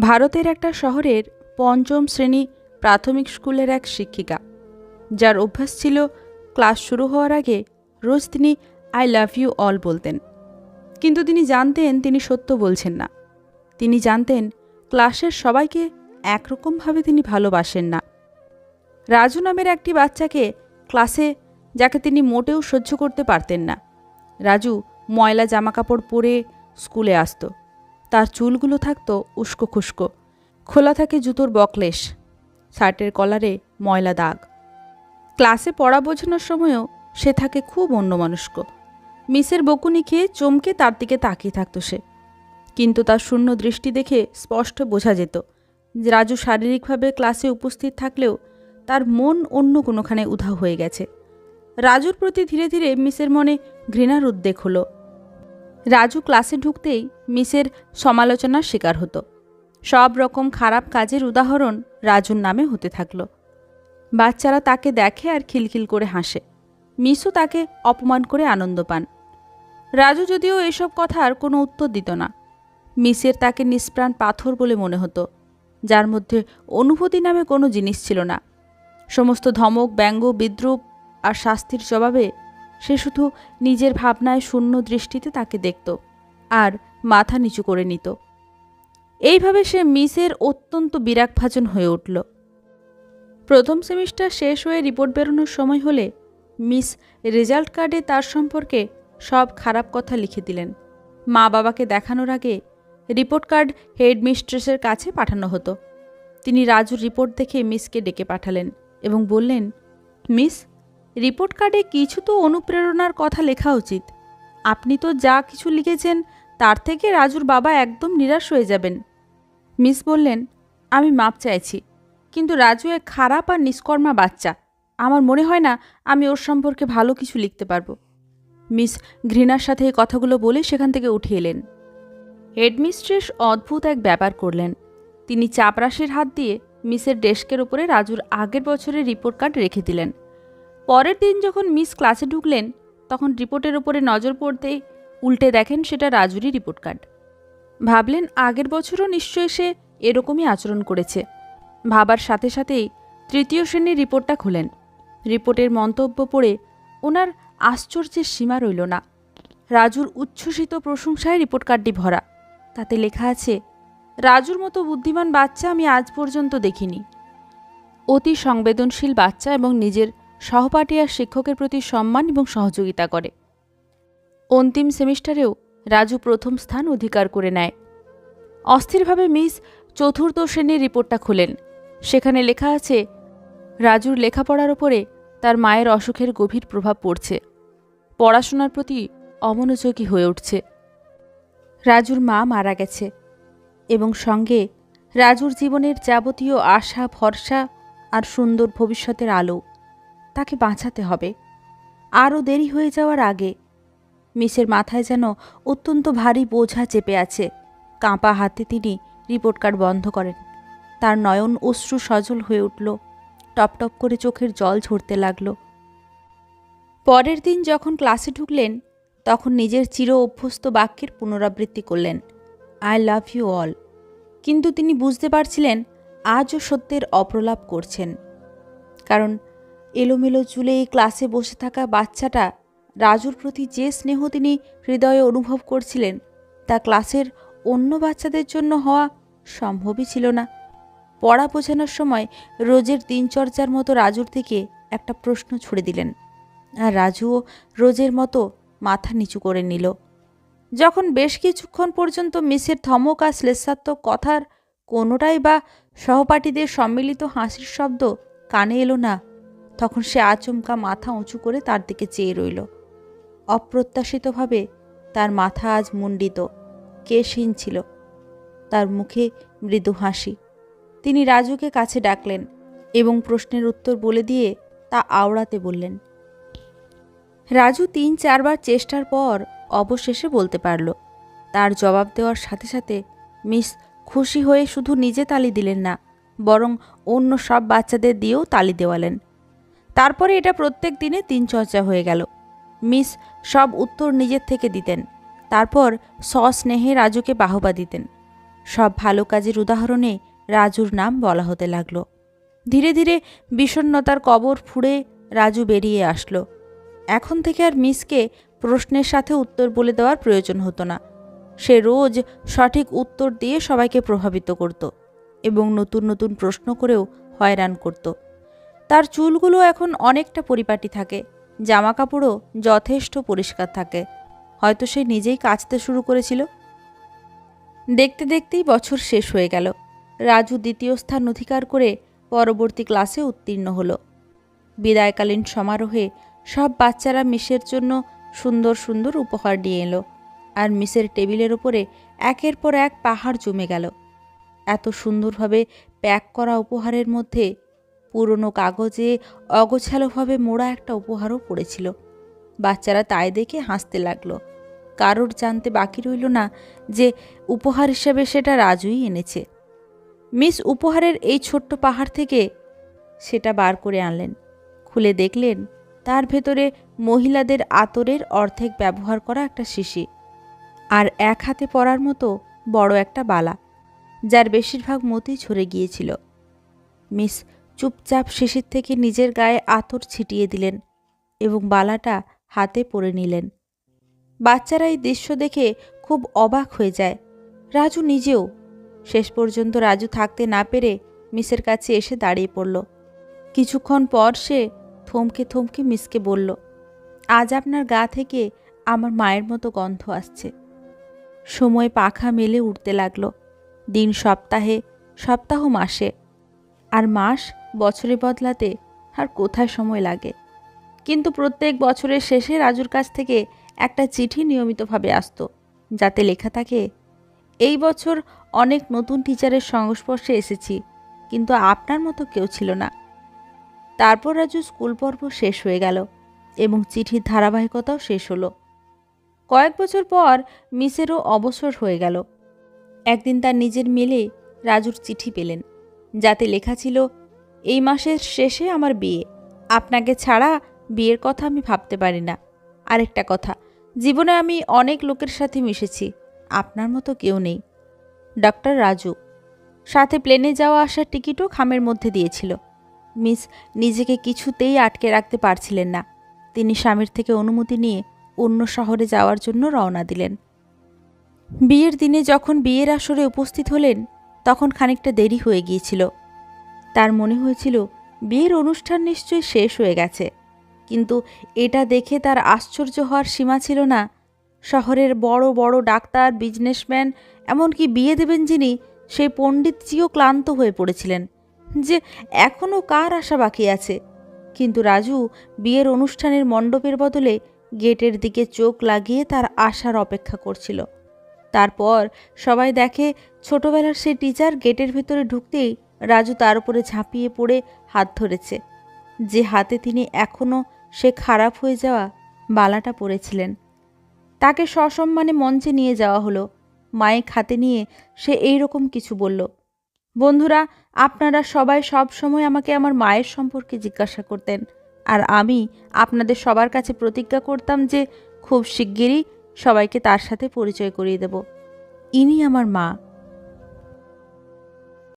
ভারতের একটা শহরের পঞ্চম শ্রেণি প্রাথমিক স্কুলের এক শিক্ষিকা। যার অভ্যাস ছিল, ক্লাস শুরু হওয়ার আগে রোজ তিনি আই লাভ ইউ অল বলতেন। কিন্তু তিনি জানতেন তিনি সত্য বলছেন না। তিনি জানতেন ক্লাসের সবাইকে একরকমভাবে তিনি ভালোবাসেন না। রাজু নামের একটি বাচ্চাকে ক্লাসে, যাকে তিনি মোটেও সহ্য করতে পারতেন না। রাজু ময়লা জামাকাপড় পরে স্কুলে আসতো। তার চুলগুলো থাকত উস্কো খুস্কো। খোলা থাকে জুতোর বকলেশ, শার্টের কলারে ময়লা দাগ। ক্লাসে পড়া বোঝানোর সময়ও সে থাকে খুব অন্যমনস্ক। মিসের বকুনি খেয়ে চমকে তার দিকে তাকিয়ে থাকতো সে। কিন্তু তার শূন্য দৃষ্টি দেখে স্পষ্ট বোঝা যেত রাজু শারীরিকভাবে ক্লাসে উপস্থিত থাকলেও তার মন অন্য কোনোখানে উধাও হয়ে গেছে। রাজুর প্রতি ধীরে ধীরে মিসের মনে ঘৃণার উদ্বেগ হলো। রাজু ক্লাসে ঢুকতেই মিসের সমালোচনার শিকার হতো। সব রকম খারাপ কাজের উদাহরণ রাজুর নামে হতে থাকল। বাচ্চারা তাকে দেখে আর খিলখিল করে হাসে। মিসও তাকে অপমান করে আনন্দ পান। রাজু যদিও এসব কথার কোনো উত্তর দিত না। মিসের তাকে নিষ্প্রাণ পাথর বলে মনে হতো, যার মধ্যে অনুভূতি নামে কোনো জিনিস ছিল না। সমস্ত ধমক, ব্যঙ্গ, বিদ্রুপ আর শাস্তির জবাবে সে শুধু নিজের ভাবনায় শূন্য দৃষ্টিতে তাকে দেখত আর মাথা নিচু করে নিত। এইভাবে সে মিসের অত্যন্ত বিরাগভাজন হয়ে উঠল। প্রথম সেমিস্টার শেষ হয়ে রিপোর্ট বেরোনোর সময় হলে মিস রেজাল্ট কার্ডে তার সম্পর্কে সব খারাপ কথা লিখে দিলেন। মা বাবাকে দেখানোর আগে রিপোর্ট কার্ড হেড মিস্ট্রেসের কাছে পাঠানো হতো। তিনি রাজুর রিপোর্ট দেখে মিসকে ডেকে পাঠালেন এবং বললেন, মিস রিপোর্ট কার্ডে কিছু তো অনুপ্রেরণার কথা লেখা উচিত। আপনি তো যা কিছু লিখেছেন, তার থেকে রাজুর বাবা একদম নিরাশ হয়ে যাবেন। মিস বললেন, আমি মাপ চাইছি, কিন্তু রাজু এক খারাপ আর নিষ্কর্মা বাচ্চা। আমার মনে হয় না আমি ওর সম্পর্কে ভালো কিছু লিখতে পারব। মিস ঘৃণার সাথে এই কথাগুলো বলে সেখান থেকে উঠে এলেন। হেডমিস্ট্রেস অদ্ভুত এক ব্যাপার করলেন। তিনি চাপরাশির হাত দিয়ে মিসের ডেস্কের উপরে রাজুর আগের বছরের রিপোর্ট কার্ড রেখে দিলেন। পরের দিন যখন মিস ক্লাসে ঢুকলেন, তখন রিপোর্টের ওপরে নজর পড়তেই উল্টে দেখেন সেটা রাজুরই রিপোর্ট কার্ড। ভাবলেন আগের বছরও নিশ্চয়ই সে এরকমই আচরণ করেছে। ভাবার সাথে সাথেই তৃতীয় শ্রেণির রিপোর্টটা খোলেন। রিপোর্টের মন্তব্য পড়ে ওনার আশ্চর্যের সীমা রইল না। রাজুর উচ্ছ্বসিত প্রশংসায় রিপোর্ট কার্ডটি ভরা। তাতে লেখা আছে, রাজুর মতো বুদ্ধিমান বাচ্চা আমি আজ পর্যন্ত দেখিনি। অতি সংবেদনশীল বাচ্চা এবং নিজের সহপাঠী আর শিক্ষকের প্রতি সম্মান এবং সহযোগিতা করে। অন্তিম সেমিস্টারেও রাজু প্রথম স্থান অধিকার করে নেয়। অস্থিরভাবে মিস চতুর্থ শ্রেণির রিপোর্টটা খোলেন। সেখানে লেখা আছে, রাজুর লেখাপড়ার ওপরে তার মায়ের অসুখের গভীর প্রভাব পড়ছে। পড়াশোনার প্রতি অমনোযোগী হয়ে উঠছে। রাজুর মা মারা গেছে এবং সঙ্গে রাজুর জীবনের যাবতীয় আশা, ভরসা আর সুন্দর ভবিষ্যতের আলো। তাকে বাঁচাতে হবে। আরও দেরি হয়ে যাওয়ার আগে মিসের মাথায় যেন অত্যন্ত ভারী বোঝা চেপে আছে। কাঁপা হাতে তিনি রিপোর্ট কার্ড বন্ধ করেন। তার নয়ন অশ্রু সজল হয়ে উঠল। টপ টপ করে চোখের জল ঝরতে লাগল। পরের দিন যখন ক্লাসে ঢুকলেন, তখন নিজের চির অভ্যস্ত বাক্যের পুনরাবৃত্তি করলেন, আই লাভ ইউ অল। কিন্তু তিনি বুঝতে পারছিলেন, আজও সত্যের অপ্রলাপ করছেন। কারণ এলোমেলো চুলে এই ক্লাসে বসে থাকা বাচ্চাটা রাজুর প্রতি যে স্নেহ তিনি হৃদয়ে অনুভব করছিলেন, তা ক্লাসের অন্য বাচ্চাদের জন্য হওয়া সম্ভবই ছিল না। পড়া বোঝানোর সময় রোজের দিনচর্চার মতো রাজুর দিকে একটা প্রশ্ন ছুড়ে দিলেন। আর রাজুও রোজের মতো মাথা নিচু করে নিল। যখন বেশ কিছুক্ষণ পর্যন্ত মিসের ধমক আর শ্লেষাত্মক কথার কোনোটাই বা সহপাঠীদের সম্মিলিত হাসির শব্দ কানে এলো না তখন সে আচমকা মাথা উঁচু করে তার দিকে চেয়ে রইল। অপ্রত্যাশিতভাবে তার মাথা আজ মুণ্ডিত, কেশহীন ছিল। তার মুখে মৃদু হাসি। তিনি রাজুকে কাছে ডাকলেন এবং প্রশ্নের উত্তর বলে দিয়ে তা আওড়াতে বললেন। রাজু তিন চারবার চেষ্টার পর অবশেষে বলতে পারল। তার জবাব দেওয়ার সাথে সাথে মিস খুশি হয়ে শুধু নিজে তালি দিলেন না, বরং অন্য সব বাচ্চাদের দিয়েও তালি দেওয়ালেন। তারপরে এটা প্রত্যেক দিনে দিন চর্চা হয়ে গেল। মিস, সব উত্তর নিজের থেকে দিতেন। তারপর সস্নেহে রাজুকে বাহবা দিতেন। সব ভালো কাজের উদাহরণে রাজুর নাম বলা হতে লাগল। ধীরে ধীরে বিষণ্ণতার কবর ফুঁড়ে রাজু বেরিয়ে আসলো। এখন থেকে আর মিসকে প্রশ্নের সাথে উত্তর বলে দেওয়ার প্রয়োজন হতো না। সে রোজ সঠিক উত্তর দিয়ে সবাইকে প্রভাবিত করত এবং নতুন নতুন প্রশ্ন করেও হয়রান করত। তার চুলগুলো এখন অনেকটা পরিপাটি থাকে জামা কাপড়ও যথেষ্ট পরিষ্কার থাকে। হয়তো সে নিজেই কাচতে শুরু করেছিল। দেখতে দেখতেই বছর শেষ হয়ে গেল। রাজু দ্বিতীয় স্থান অধিকার করে পরবর্তী ক্লাসে উত্তীর্ণ হলো। বিদায়কালীন সমারোহে সব বাচ্চারা মিসের জন্য সুন্দর সুন্দর উপহার নিয়ে এলো আর মিসের টেবিলের ওপরে একের পর এক পাহাড় জমে গেল। এত সুন্দরভাবে প্যাক করা উপহারের মধ্যে পুরনো কাগজে অগোছালোভাবে মোড়া একটা উপহারও পড়েছিল। বাচ্চারা তাই দেখে হাসতে লাগল। কারোর জানতে বাকি রইল না যে উপহার হিসেবে সেটা রাজুই এনেছে। মিস উপহারের এই ছোট্ট পাহাড় থেকে সেটা বার করে আনলেন। খুলে দেখলেন, তার ভেতরে মহিলাদের আতরের অর্ধেক ব্যবহার করা একটা শিশি আর এক হাতে পরার মতো বড় একটা বালা, যার বেশিরভাগ মতি ঝরে গিয়েছিল। মিস চুপচাপ শিশির থেকে নিজের গায়ে আতর ছিটিয়ে দিলেন এবং বালাটা হাতে পরে নিলেন। বাচ্চারা এই দৃশ্য দেখে খুব অবাক হয়ে যায়। রাজু নিজেও। শেষ পর্যন্ত রাজু থাকতে না পেরে মিসের কাছে এসে দাঁড়িয়ে পড়ল। কিছুক্ষণ পর সে থমকে থমকে মিসকে বলল, আজ আপনার গা থেকে আমার মায়ের মতো গন্ধ আসছে। সময় পাখা মেলে উঠতে লাগল। দিন সপ্তাহে, সপ্তাহ মাসে, আর মাস বছরে বদলাতে আর কোথায় সময় লাগে? কিন্তু প্রত্যেক বছরের শেষে রাজুর কাছ থেকে একটা চিঠি নিয়মিতভাবে আসতো, যাতে লেখা থাকে, এই বছর অনেক নতুন টিচারের সংস্পর্শে এসেছি, কিন্তু আপনার মতো কেউ ছিল না। তারপর রাজু স্কুল পর্ব শেষ হয়ে গেল এবং চিঠির ধারাবাহিকতাও শেষ হলো। কয়েক বছর পর মিসেরও অবসর হয়ে গেল। একদিন তার নিজের মেলে রাজুর চিঠি পেলেন, যাতে লেখা ছিল এই মাসের শেষে আমার বিয়ে। আপনাকে ছাড়া বিয়ের কথা আমি ভাবতে পারি না। আরেকটা কথা, জীবনে আমি অনেক লোকের সাথে মিশেছি। আপনার মতো কেউ নেই। ডক্টর রাজু, সাথে প্লেনে যাওয়া আসার টিকিটও খামের মধ্যে দিয়েছিল। মিস, নিজেকে কিছুতেই আটকে রাখতে পারছিলেন না। তিনি স্বামীর থেকে অনুমতি নিয়ে অন্য শহরে যাওয়ার জন্য রওনা দিলেন। বিয়ের দিনে যখন বিয়ের আসরে উপস্থিত হলেন, তখন খানিকটা দেরি হয়ে গিয়েছিল। তার মনে হয়েছিল, বিয়ের অনুষ্ঠান নিশ্চয়ই শেষ হয়ে গেছে। কিন্তু এটা দেখে তার আশ্চর্য হওয়ার সীমা ছিল না। শহরের বড় বড় ডাক্তার, বিজনেসম্যান, এমনকি বিয়ে দেবেন যিনি, সেই পণ্ডিতজিও ক্লান্ত হয়ে পড়েছিলেন যে এখনও কার আশা বাকি আছে। কিন্তু রাজু বিয়ের অনুষ্ঠানের মণ্ডপের বদলে গেটের দিকে চোখ লাগিয়ে তার আশার অপেক্ষা করছিল। তারপর সবাই দেখে ছোটবেলার সে টিচার গেটের ভেতরে ঢুকতেই রাজু তার উপরে ঝাঁপিয়ে পড়ে হাত ধরেছে। যে হাতে তিনি এখনও সে খারাপ হয়ে যাওয়া বালাটা পরেছিলেন। তাকে সসম্মানে মঞ্চে নিয়ে যাওয়া হলো। মাইক হাতে নিয়ে সে এই রকম কিছু বলল, বন্ধুরা, আপনারা সবাই সব সময় আমাকে আমার মায়ের সম্পর্কে জিজ্ঞাসা করতেন। আর আমি আপনাদের সবার কাছে প্রতিজ্ঞা করতাম যে খুব শিগগিরই সবাইকে তার সাথে পরিচয় করিয়ে দেব। ইনি আমার মা।